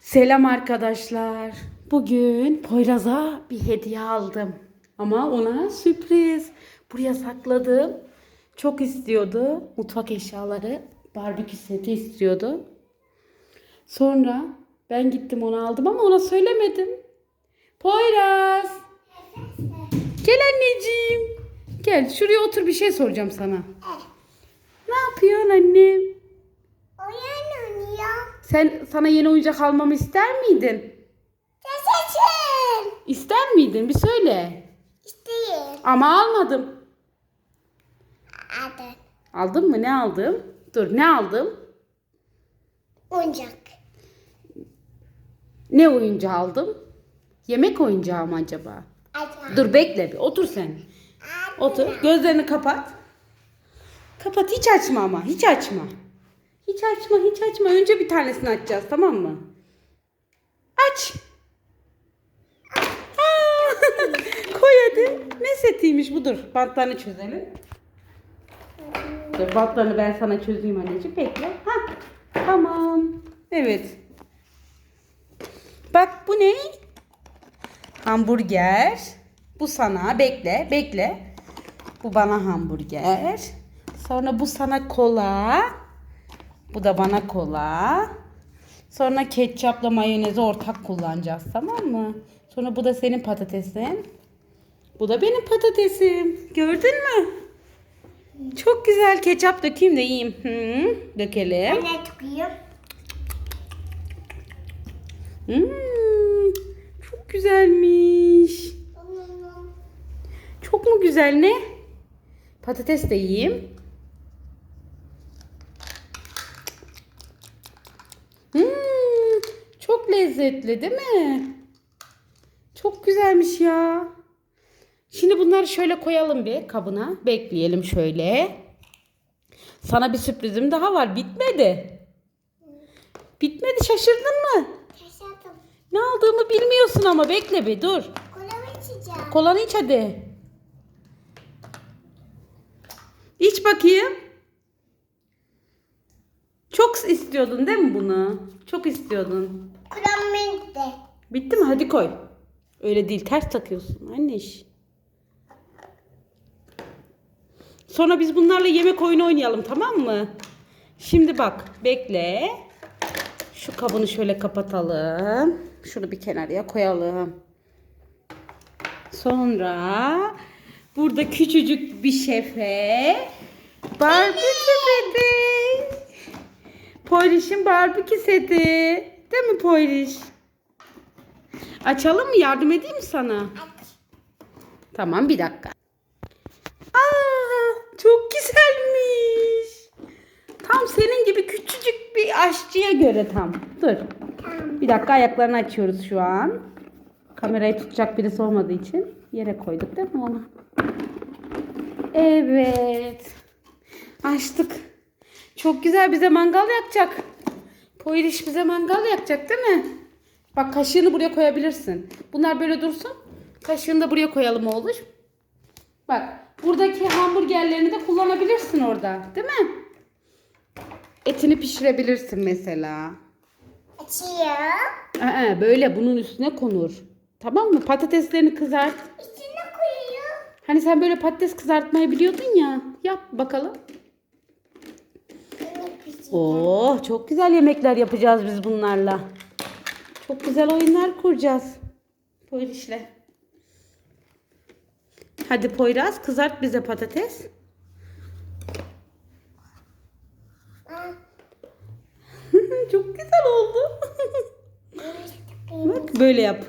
Selam arkadaşlar. Bugün Poyraz'a bir hediye aldım. Ama ona sürpriz. Buraya sakladım. Çok istiyordu. Mutfak eşyaları, barbekü seti istiyordu. Sonra ben gittim onu aldım ama ona söylemedim. Poyraz. Gel anneciğim. Gel şuraya otur bir şey soracağım sana. Ne yapıyorsun annem? Sen sana yeni oyuncak almamı ister miydin? Yaşasın. İster miydin? Bir söyle. İsteyim. Ama almadım. Adı. Aldın mı? Ne aldım? Dur ne aldım? Oyuncak. Ne oyuncağı aldım? Yemek oyuncağı mı acaba? Adı. Dur bekle bir. Otur sen. Otur. Gözlerini kapat. Kapat. Hiç açma ama. Hiç açma. Hiç açma. Hiç açma. Önce bir tanesini açacağız. Tamam mı? Aç. Aa! Koy hadi. Ne setiymiş bu? Dur. Bantlarını çözelim. Dur bantlarını ben sana çözeyim anneciğim. Bekle. Ha. Tamam. Evet. Bak bu ne? Hamburger. Bu sana. Bekle. Bekle. Bu bana hamburger. Sonra bu sana kola. Bu da bana kola. Sonra ketçapla mayonezi ortak kullanacağız tamam mı? Sonra bu da senin patatesin. Bu da benim patatesim. Gördün mü? Çok güzel ketçap dökeyim de yiyeyim. Hı, dökelim. Ne çıkıyor? Hmm, çok güzelmiş. Çok mu güzel ne? Patates de yiyeyim. Hmm, çok lezzetli değil mi? Çok güzelmiş ya. Şimdi bunları şöyle koyalım bir kabına. Bekleyelim şöyle. Sana bir sürprizim daha var. Bitmedi. Bitmedi şaşırdın mı? Yaşadım. Ne aldığımı bilmiyorsun ama bekle bir dur. Kola içeceğim. Kolanı iç hadi. İç bakayım. Çok istiyordun değil mi bunu? Çok istiyordun. Bitti. Bitti mi? Hadi koy. Öyle değil ters takıyorsun anne iş. Sonra biz bunlarla yemek oyunu oynayalım tamam mı? Şimdi bak bekle. Şu kabını şöyle kapatalım. Şunu bir kenarıya koyalım. Sonra burada küçücük bir şefe barbekü seti. Poyriş'in barbekü seti. Değil mi Poyriş? Açalım mı? Yardım edeyim mi sana? Tamam bir dakika. Aa, çok güzelmiş. Tam senin gibi küçücük bir aşçıya göre tam. Dur. Bir dakika ayaklarını açıyoruz şu an. Kamerayı tutacak birisi olmadığı için yere koyduk değil mi onu? Evet. Açtık. Çok güzel bize mangal yakacak. Poyriş bize mangal yakacak değil mi? Bak kaşığını buraya koyabilirsin. Bunlar böyle dursun. Kaşığını da buraya koyalım oğlum. Bak buradaki hamburgerlerini de kullanabilirsin orada. Değil mi? Etini pişirebilirsin mesela. Açıyor. Aa, böyle bunun üstüne konur. Tamam mı? Patateslerini kızart. İçine koyuyor. Hani sen böyle patates kızartmayı biliyordun ya. Yap bakalım. Oh çok güzel yemekler yapacağız biz bunlarla. Çok güzel oyunlar kuracağız. Poyraz'la. Hadi Poyraz kızart bize patates. Aa, çok güzel oldu. Bak böyle yap.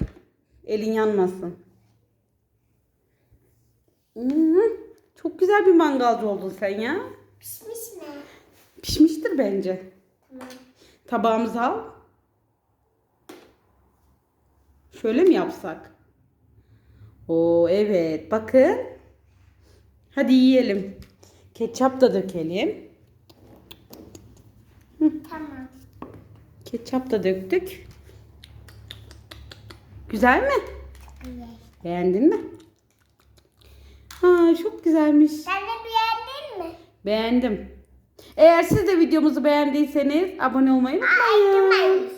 Elin yanmasın. Hmm, çok güzel bir mangalcı oldun sen ya. Pişmiş mi? Pişmiştir bence. Tamam. Tabağımızı al. Şöyle mi yapsak? Oo evet bakın. Hadi yiyelim. Ketçap da dökelim. Tamam. Ketçap da döktük. Güzel mi? Evet. Beğendin mi? Ha çok güzelmiş. Sen de beğendin mi? Beğendim. Eğer siz de videomuzu beğendiyseniz abone olmayı unutmayın.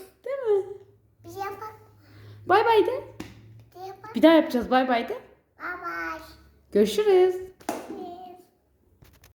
Bay bay de. Bir daha yapacağız bay bay de. Bye bye. Görüşürüz.